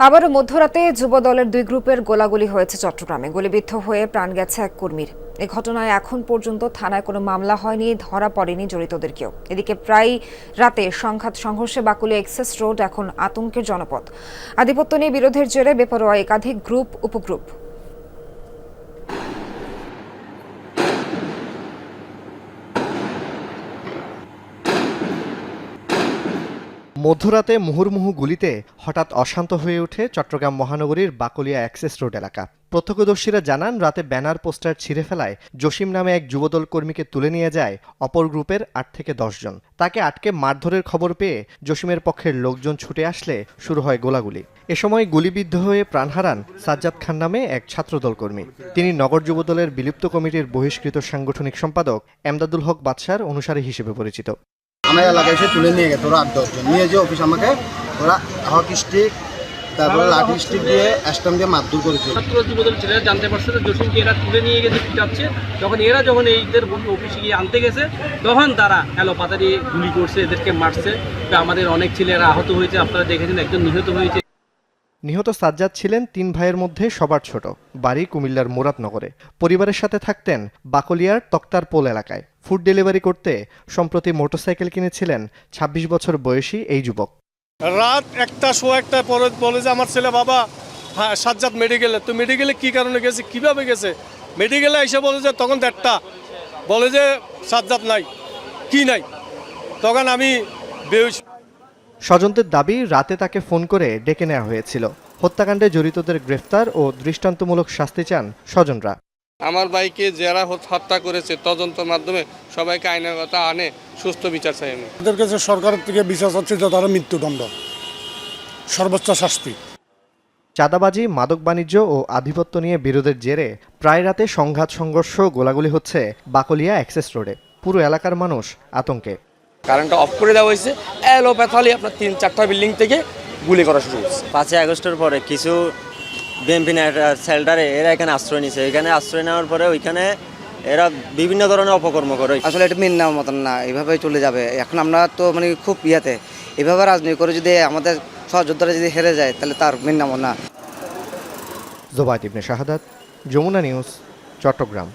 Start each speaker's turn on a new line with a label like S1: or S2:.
S1: আবারও মধ্যরাতে যুবদলের দুই গ্রুপের গোলাগুলি হয়েছে চট্টগ্রামে। গুলিবিদ্ধ হয়ে প্রাণ গেছে এক কর্মীর। এ ঘটনায় এখন পর্যন্ত থানায় কোনো মামলা হয়নি, ধরা পড়েনি জড়িতদের কেউ এদিকে প্রায় রাতে সংঘাত সংঘর্ষে বাকুলে এক্সেস রোড এখন আতঙ্কের জনপদ। আধিপত্য নিয়ে বিরোধের জেরে বেপরোয়া একাধিক গ্রুপ, উপগ্রুপ।
S2: মধ্যরাতে মুহুর্মুহু গুলিতে হঠাৎ অশান্ত হয়ে ওঠে চট্টগ্রাম মহানগরীর বাকলিয়া অ্যাক্সেস রোড এলাকা। প্রত্যক্ষদর্শীরা জানান, রাতে ব্যানার পোস্টার ছিঁড়ে ফেলায় জসিম নামে এক যুবদল কর্মীকে তুলে নিয়ে যায় অপর গ্রুপের আট থেকে দশ জন। তাকে আটকে মারধরের খবর পেয়ে জসিমের পক্ষের লোকজন ছুটে আসলে শুরু হয় গোলাগুলি। এ সময় গুলিবিদ্ধ হয়ে প্রাণ হারান সাজ্জাদ খান নামে এক ছাত্রদল কর্মী। তিনি নগর যুবদলের বিলুপ্ত কমিটির বহিষ্কৃত সাংগঠনিক সম্পাদক এমদাদুল হক বাদশার অনুসারী হিসেবে পরিচিত।
S3: আমার এলাকায় এসে তুলে নিয়ে গেছে ওরা আট দশজন নিয়ে যে অফিস আমাকে ওরা হক স্টিক তারপরে লাঠি স্টিক দিয়ে স্টাম্প দিয়ে মারধর করেছে।
S4: ছাত্র যুবদল ছেলেরা জানতে পারছে যে জসিমকে এরা তুলে নিয়ে গেছে পিটাচ্ছে। যখন এরা যখন এইদের অফিসে গিয়ে আনতে গেছে তখন তারা এলোপাতারি গুলি করছে এদেরকে মারছে। তো আমাদের অনেক ছেলেরা আহত হয়েছে আপনারা দেখেছেন একজন নিহত হয়েছে।
S2: নিহত সাজ্জাদ ছিলেন তিন ভাইয়ের মধ্যে সবার ছোট বাড়ি কুমিল্লার মুরাদনগরে। পরিবারের সাথে থাকতেন বাকলিয়ার তক্তার পোল এলাকায়। ফুড ডেলিভারি করতে সম্প্রতি মোটরসাইকেল কিনেছিলেন ২৬ বছর বয়সী এই যুবক।
S5: রাত একটা শো একটা পরে বলে যে আমার ছেলে বাবা হ্যাঁ সাজ্জাদ মেডিকেলে। তো মেডিকেলে কি কারণে গেছে কীভাবে গেছে? মেডিকেলে এসে বলে যে তখন দেড়টা। বলে যে সাজ্জাদ নাই কি নাই? তখন আমি বেউস
S2: স্বজনদের দাবি রাতে তাকে ফোন করে ডেকে নেওয়া হয়েছিল। হত্যাকাণ্ডে জড়িতদের গ্রেফতার ও দৃষ্টান্তমূলক শাস্তি চান স্বজনরা।
S6: আমার ভাইকে যারা হত- হত্যা করেছে তদন্তের মাধ্যমে সবাইকে আইনাগত আনে সুস্থ বিচার চাই আমি।
S7: তাদের কাছে সরকারের থেকে বিশ্বাস হচ্ছে যে তারা মৃত্যুদণ্ড। সর্বোচ্চ শাস্তি।
S2: চাঁদাবাজি মাদক বাণিজ্য ও আধিপত্য নিয়ে বিরোধের জেরে প্রায় রাতে সংঘাত সংঘর্ষ গোলাগুলি হচ্ছে বাকলিয়া অ্যাক্সেস রোডে। পুরো এলাকার মানুষ আতঙ্কে।
S8: কারেন্টটা অফ করে দেওয়া হয়েছে। এলোপ্যাথালি আপনার তিন চারটা বিল্ডিং থেকে গুলি করা শুরু হচ্ছে
S9: পাঁচই আগস্টের পরে কিছু বিএনপি শেল্টারে এরা এখানে আশ্রয় নিছে। এখানে আশ্রয় নেওয়ার পরে ওইখানে এরা বিভিন্ন ধরনের অপকর্ম করে।
S10: আসলে এটা মেন নেওয়ার মতন না এভাবেই চলে যাবে। এখন আমরা তো মানে খুব ইয়াতে। এভাবে রাজনীতি করে যদি আমাদের সহযোদ্ধারা যদি হেরে যায় তাহলে তার মেন নেওয়া না।
S2: জোবাইদিবনে শাহাদাত যমুনা নিউজ চট্টগ্রাম।